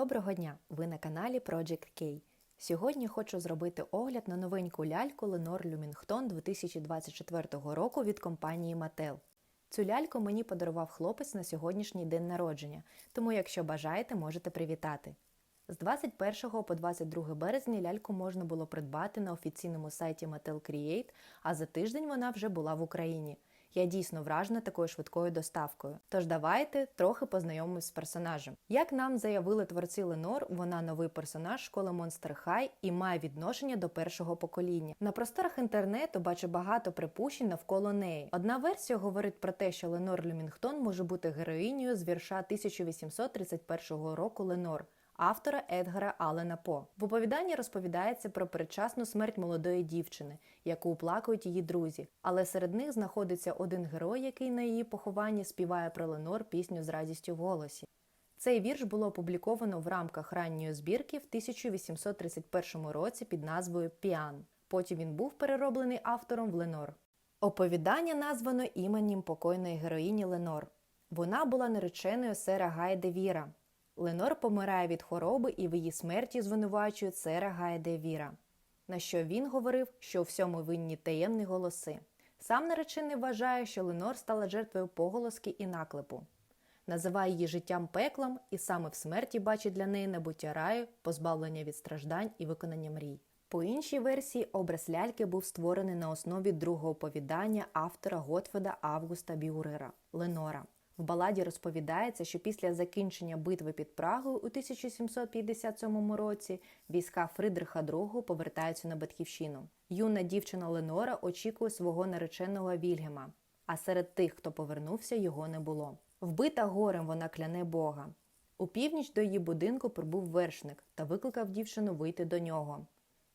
Доброго дня! Ви на каналі Project K. Сьогодні хочу зробити огляд на новеньку ляльку Lenore Lumington 2024 року від компанії Mattel. Цю ляльку мені подарував хлопець на сьогоднішній день народження, тому якщо бажаєте, можете привітати. З 21 по 22 березня ляльку можна було придбати на офіційному сайті Mattel Create, а за тиждень вона вже була в Україні. Я дійсно вражена такою швидкою доставкою. Тож давайте трохи познайомимось з персонажем. Як нам заявили творці Ленор, вона новий персонаж школи Monster High і має відношення до першого покоління. На просторах інтернету бачу багато припущень навколо неї. Одна версія говорить про те, що Ленор Люмінгтон може бути героїнею з вірша 1831 року Ленор автора Едгара Аллена По. В оповіданні розповідається про передчасну смерть молодої дівчини, яку оплакують її друзі. Але серед них знаходиться один герой, який на її похованні співає про Ленор пісню з радістю в голосі. Цей вірш було опубліковано в рамках ранньої збірки в 1831 році під назвою Піан. Потім він був перероблений автором в Ленор. Оповідання названо іменем покойної героїні Ленор. Вона була нареченою сера Гайде Віра, Ленор помирає від хвороби і в її смерті звинувачують сера Гайде Віра. На що він говорив, що у всьому винні таємні голоси. Сам наречений вважає, що Ленор стала жертвою поголоски і наклепу. Називає її життям пеклом і саме в смерті бачить для неї набуття раю, позбавлення від страждань і виконання мрій. По іншій версії, образ ляльки був створений на основі другого оповідання автора Готфеда Августа Біурера Ленора. В баладі розповідається, що після закінчення битви під Прагою у 1757 році війська Фридриха II повертаються на батьківщину. Юна дівчина Ленора очікує свого нареченого Вільгема, а серед тих, хто повернувся, його не було. Вбита горем вона кляне Бога. У північ до її будинку прибув вершник та викликав дівчину вийти до нього.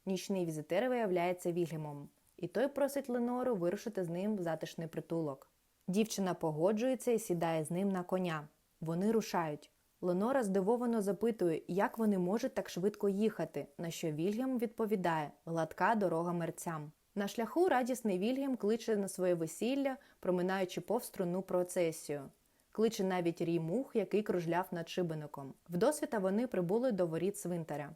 Нічний візитер виявляється Вільгемом, і той просить Ленору вирушити з ним в затишний притулок. Дівчина погоджується і сідає з ним на коня. Вони рушають. Ленора здивовано запитує, як вони можуть так швидко їхати, на що Вільгем відповідає гладка дорога мерцям. На шляху радісний Вільгем кличе на своє весілля, проминаючи повструну процесію. Кличе навіть рій мух, який кружляв над шибеником. Вдосвіта вони прибули до воріт свинтаря.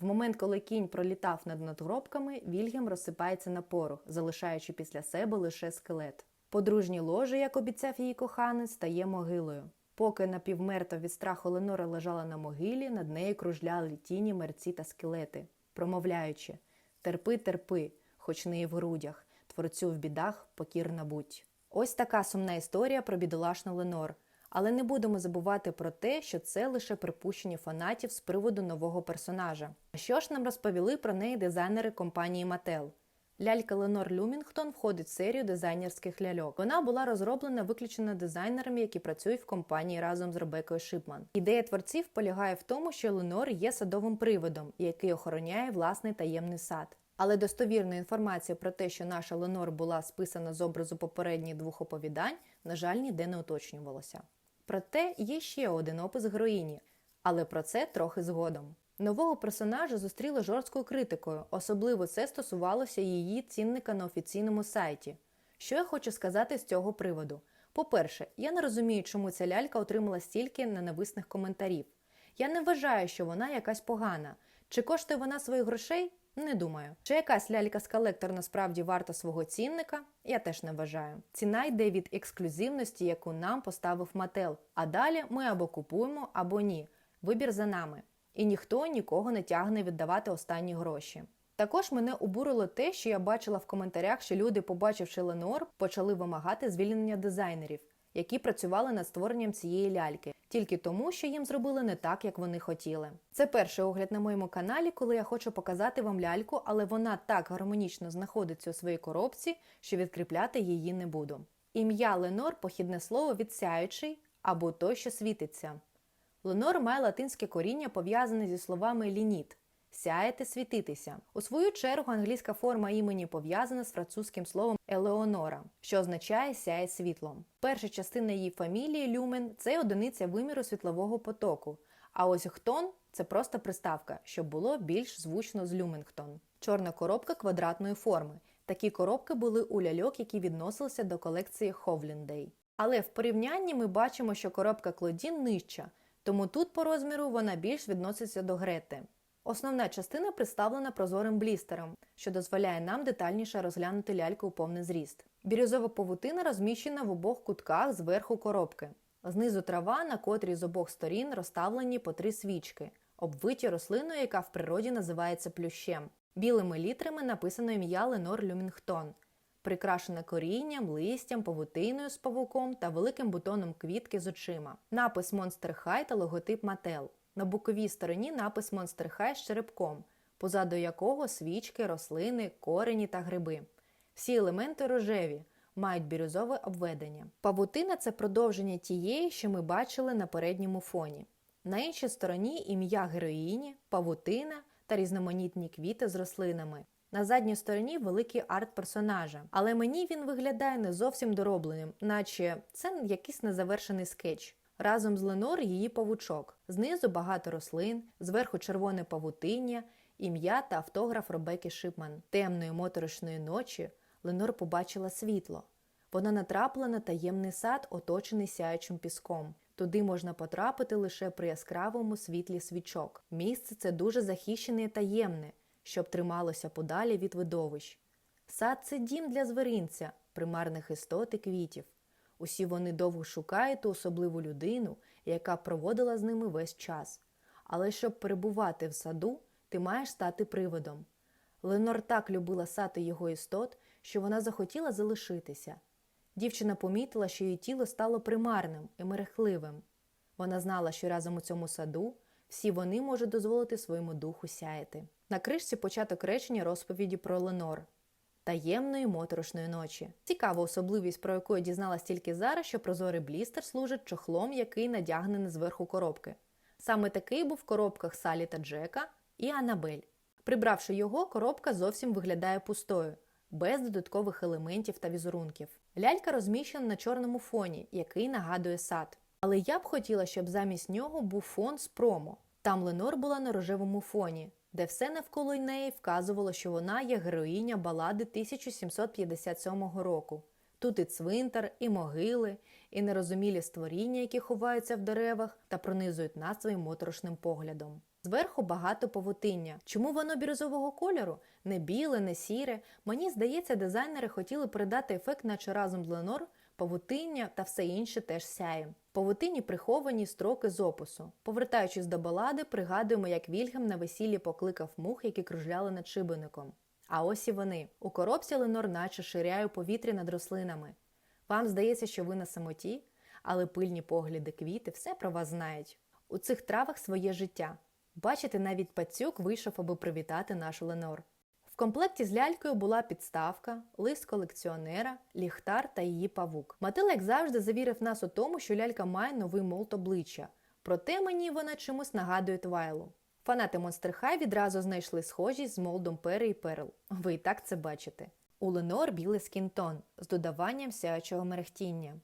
В момент, коли кінь пролітав над надгробками, Вільгем розсипається на порох, залишаючи після себе лише скелет. Подружнє ложе, як обіцяв її коханець, стає могилою. Поки напівмертва від страху Ленора лежала на могилі, над нею кружляли тіні, мерці та скелети, промовляючи Терпи, терпи, хоч не і в грудях, творцю в бідах покірна будь. Ось така сумна історія про бідолашну Ленор. Але не будемо забувати про те, що це лише припущення фанатів з приводу нового персонажа. А що ж нам розповіли про неї дизайнери компанії Mattel? Лялька Ленор Люмінгтон входить в серію дизайнерських ляльок. Вона була розроблена виключно дизайнерами, які працюють в компанії разом з Ребекою Шипман. Ідея творців полягає в тому, що Ленор є садовим приводом, який охороняє власний таємний сад. Але достовірна інформація про те, що наша Ленор була списана з образу попередніх двох оповідань, на жаль, ніде не уточнювалося. Проте є ще один опис героїні, але про це трохи згодом. Нового персонажа зустріли жорсткою критикою, особливо це стосувалося її цінника на офіційному сайті. Що я хочу сказати з цього приводу? По-перше, я не розумію, чому ця лялька отримала стільки ненависних коментарів. Я не вважаю, що вона якась погана. Чи коштує вона своїх грошей? Не думаю. Чи якась лялька з колектор насправді варта свого цінника? Я теж не вважаю. Ціна йде від ексклюзивності, яку нам поставив Мател. А далі ми або купуємо, або ні. Вибір за нами і ніхто нікого не тягне віддавати останні гроші. Також мене обурило те, що я бачила в коментарях, що люди, побачивши Ленор, почали вимагати звільнення дизайнерів, які працювали над створенням цієї ляльки, тільки тому, що їм зробили не так, як вони хотіли. Це перший огляд на моєму каналі, коли я хочу показати вам ляльку, але вона так гармонічно знаходиться у своїй коробці, що відкріпляти її не буду. Ім'я Ленор похідне слово від сяючий або той, що світиться. Ленор має латинське коріння, пов'язане зі словами лініт сяяти, світитися. У свою чергу англійська форма імені пов'язана з французьким словом Елеонора, що означає сяє світлом. Перша частина її фамілії люмен це одиниця виміру світлового потоку. А ось хтон це просто приставка, щоб було більш звучно з люмингтон. Чорна коробка квадратної форми. Такі коробки були у ляльок, які відносилися до колекції Ховліндей. Але в порівнянні ми бачимо, що коробка Клодін нижча Тому тут по розміру вона більш відноситься до Грети. Основна частина представлена прозорим блістером, що дозволяє нам детальніше розглянути ляльку у повний зріст. Бірюзова павутина розміщена в обох кутках зверху коробки. Знизу трава, на котрій з обох сторін розставлені по три свічки, обвиті рослиною, яка в природі називається плющем. Білими літрами написано ім'я Ленор Люмінгтон, прикрашене корінням, листям, павутиною з павуком та великим бутоном квітки з очима. Напис Monster High та логотип Mattel. На боковій стороні напис Monster High з черепком, позаду якого свічки, рослини, корені та гриби. Всі елементи рожеві, мають бірюзове обведення. Павутина це продовження тієї, що ми бачили на передньому фоні. На іншій стороні ім'я героїні, павутина та різноманітні квіти з рослинами. На задній стороні великий арт персонажа, але мені він виглядає не зовсім доробленим, наче це якийсь незавершений скетч. Разом з Ленор її павучок. Знизу багато рослин, зверху червоне павутиння, ім'я та автограф Ребекки Шипман. Темної моторошної ночі Ленор побачила світло. Вона натрапила на таємний сад, оточений сяючим піском. Туди можна потрапити лише при яскравому світлі свічок. Місце це дуже захищене і таємне, щоб трималося подалі від видовищ. Сад це дім для звіринця, примарних істот і квітів. Усі вони довго шукають ту особливу людину, яка проводила з ними весь час. Але щоб перебувати в саду, ти маєш стати приводом. Ленор так любила сад його істот, що вона захотіла залишитися. Дівчина помітила, що її тіло стало примарним і мерехливим. Вона знала, що разом у цьому саду всі вони можуть дозволити своєму духу сяяти. На кришці початок речення розповіді про Ленор таємної моторошної ночі. Цікава особливість, про яку я дізналась тільки зараз, що прозорий блістер служить чохлом, який надягнений зверху коробки. Саме такий був в коробках Салі та Джека і Анабель. Прибравши його, коробка зовсім виглядає пустою, без додаткових елементів та візерунків. Лялька розміщена на чорному фоні, який нагадує сад. Але я б хотіла, щоб замість нього був фон з промо. Там Ленор була на рожевому фоні, де все навколо неї вказувало, що вона є героїня балади 1757 року. Тут і цвинтар, і могили, і нерозумілі створіння, які ховаються в деревах та пронизують нас своїм моторошним поглядом. Зверху багато павутиння. Чому воно бірюзового кольору? Не біле, не сіре. Мені здається, дизайнери хотіли передати ефект, наче разом з Ленор, павутиння та все інше теж сяє. Павутині приховані строки з опису. Повертаючись до балади, пригадуємо, як Вільгем на весіллі покликав мух, які кружляли над шибеником. А ось і вони. У коробці Ленор наче ширяє повітря над рослинами. Вам здається, що ви на самоті, але пильні погляди квіти все про вас знають. У цих травах своє життя. Бачите, навіть пацюк вийшов, аби привітати нашу Ленор. В комплекті з лялькою була підставка, лист колекціонера, ліхтар та її павук. Матила, як завжди, завірив нас у тому, що лялька має новий молот обличчя. Проте мені вона чимось нагадує Твайлу. Фанати Monster High відразу знайшли схожість з молдом Пери і Перл. Ви і так це бачите. У Ленор білий скінтон з додаванням сяючого мерехтіння.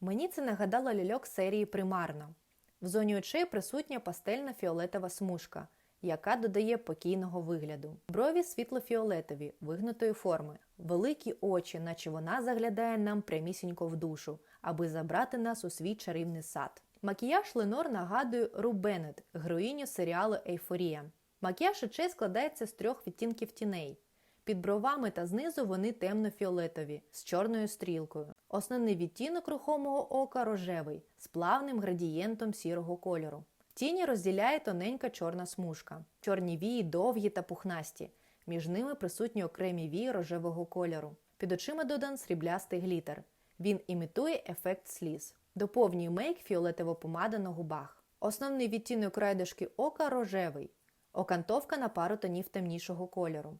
Мені це нагадало ляльок серії Примарно. В зоні очей присутня пастельна фіолетова смужка, яка додає покійного вигляду. Брові світло-фіолетові, вигнутої форми, великі очі, наче вона заглядає нам прямісінько в душу, аби забрати нас у свій чарівний сад. Макіяж Ленор нагадує Ру Беннет, героїню серіалу Ейфорія. Макіяж очей складається з трьох відтінків тіней. Під бровами та знизу вони темно-фіолетові з чорною стрілкою. Основний відтінок рухомого ока рожевий з плавним градієнтом сірого кольору. Тіні розділяє тоненька чорна смужка. Чорні вії довгі та пухнасті. Між ними присутні окремі вії рожевого кольору. Під очима додан сріблястий глітер. Він імітує ефект сліз. Доповнює мейк фіолетова помада на губах. Основний відтінок райдушки ока рожевий. Окантовка на пару тонів темнішого кольору.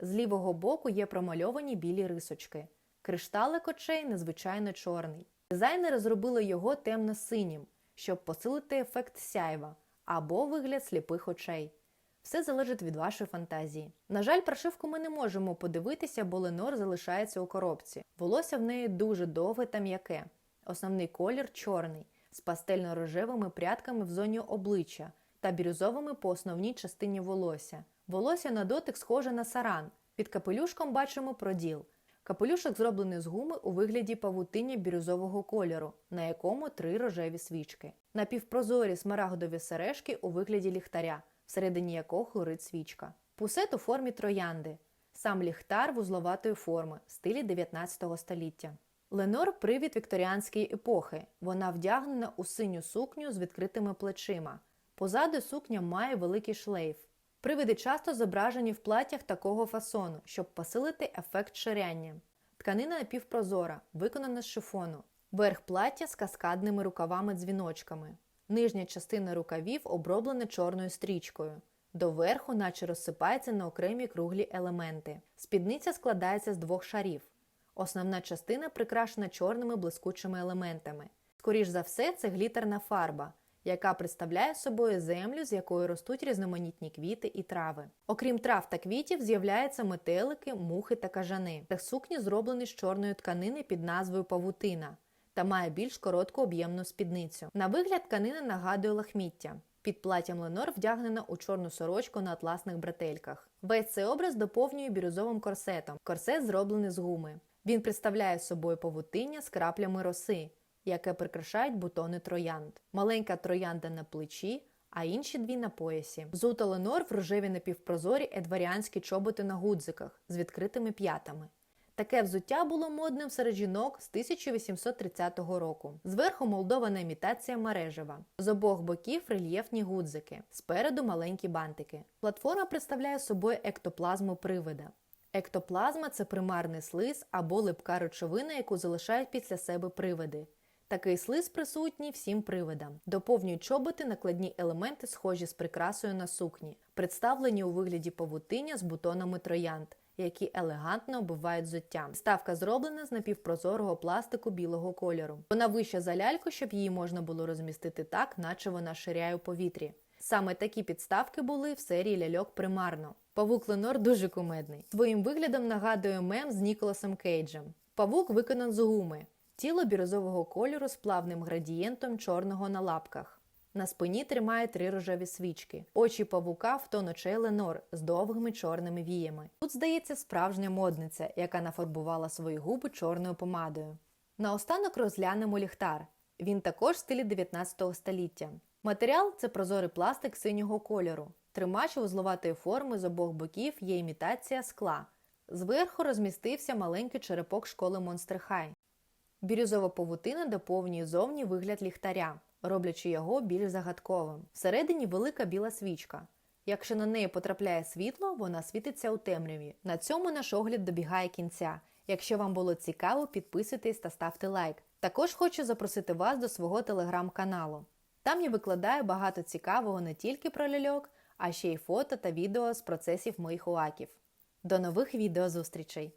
З лівого боку є промальовані білі рисочки. Кришталик очей незвичайно чорний. Дизайнери зробили його темно-синім, щоб посилити ефект сяйва або вигляд сліпих очей. Все залежить від вашої фантазії. На жаль, прошивку ми не можемо подивитися, бо Ленор залишається у коробці. Волосся в неї дуже довге та м'яке. Основний колір чорний, з пастельно-рожевими прядками в зоні обличчя та бірюзовими по основній частині волосся. Волосся на дотик схоже на саран. Під капелюшком бачимо проділ. Капелюшок зроблений з гуми у вигляді павутиння бірюзового кольору, на якому три рожеві свічки. Напівпрозорі смарагдові сережки у вигляді ліхтаря, всередині якого горить свічка. Пусет у формі троянди. Сам ліхтар вузловатої форми, стилі 19 століття. Ленор привід вікторіанської епохи. Вона вдягнена у синю сукню з відкритими плечима. Позаду сукня має великий шлейф. Привиди часто зображені в платтях такого фасону, щоб посилити ефект ширяння. Тканина напівпрозора, виконана з шифону. Верх плаття з каскадними рукавами-дзвіночками. Нижня частина рукавів оброблена чорною стрічкою. Доверху, наче розсипається на окремі круглі елементи. Спідниця складається з двох шарів. Основна частина прикрашена чорними блискучими елементами. Скоріш за все, це глітерна фарба, яка представляє собою землю, з якої ростуть різноманітні квіти і трави. Окрім трав та квітів, з'являються метелики, мухи та кажани. Та сукні зроблені з чорної тканини під назвою павутина та має більш коротку об'ємну спідницю. На вигляд тканина нагадує лахміття. Під платтям Ленор вдягнена у чорну сорочку на атласних бретельках. Весь цей образ доповнює бірюзовим корсетом. Корсет зроблений з гуми. Він представляє собою павутиння з краплями роси, яке прикрашають бутони троянд. Маленька троянда на плечі, а інші дві на поясі. Взута Ленор в рожеві напівпрозорі едваріанські чоботи на гудзиках з відкритими п'ятами. Таке взуття було модним серед жінок з 1830 року. Зверху молдована імітація мережева, з обох боків рельєфні гудзики, спереду маленькі бантики. Платформа представляє собою ектоплазму привида. Ектоплазма це примарний слиз або липка речовина, яку залишають після себе привиди. Такий слиз присутній всім привидам. Доповнюють чоботи накладні елементи, схожі з прикрасою на сукні, представлені у вигляді павутиння з бутонами троянд, які елегантно оббивають взуття. Ставка зроблена з напівпрозорого пластику білого кольору. Вона вища за ляльку, щоб її можна було розмістити так, наче вона ширяє у повітрі. Саме такі підставки були в серії ляльок примарно. Павук Ленор дуже кумедний. Своїм виглядом нагадує мем з Ніколасом Кейджем. Павук виконан з гуми, тіло бірозового кольору з плавним градієнтом чорного на лапках. На спині тримає три рожеві свічки. Очі павука в тон Ленор з довгими чорними віями. Тут здається справжня модниця, яка нафарбувала свої губи чорною помадою. Наостанок розглянемо ліхтар. Він також в стилі 19 століття. Матеріал це прозорий пластик синього кольору. Тримач вузловатої форми з обох боків є імітація скла. Зверху розмістився маленький черепок школи High. Бірюзова павутина доповнює зовні вигляд ліхтаря, роблячи його більш загадковим. Всередині велика біла свічка. Якщо на неї потрапляє світло, вона світиться у темряві. На цьому наш огляд добігає кінця. Якщо вам було цікаво, підписуйтесь та ставте лайк. Також хочу запросити вас до свого телеграм-каналу. Там я викладаю багато цікавого не тільки про ляльок, а ще й фото та відео з процесів моїх уаків. До нових відео зустрічей!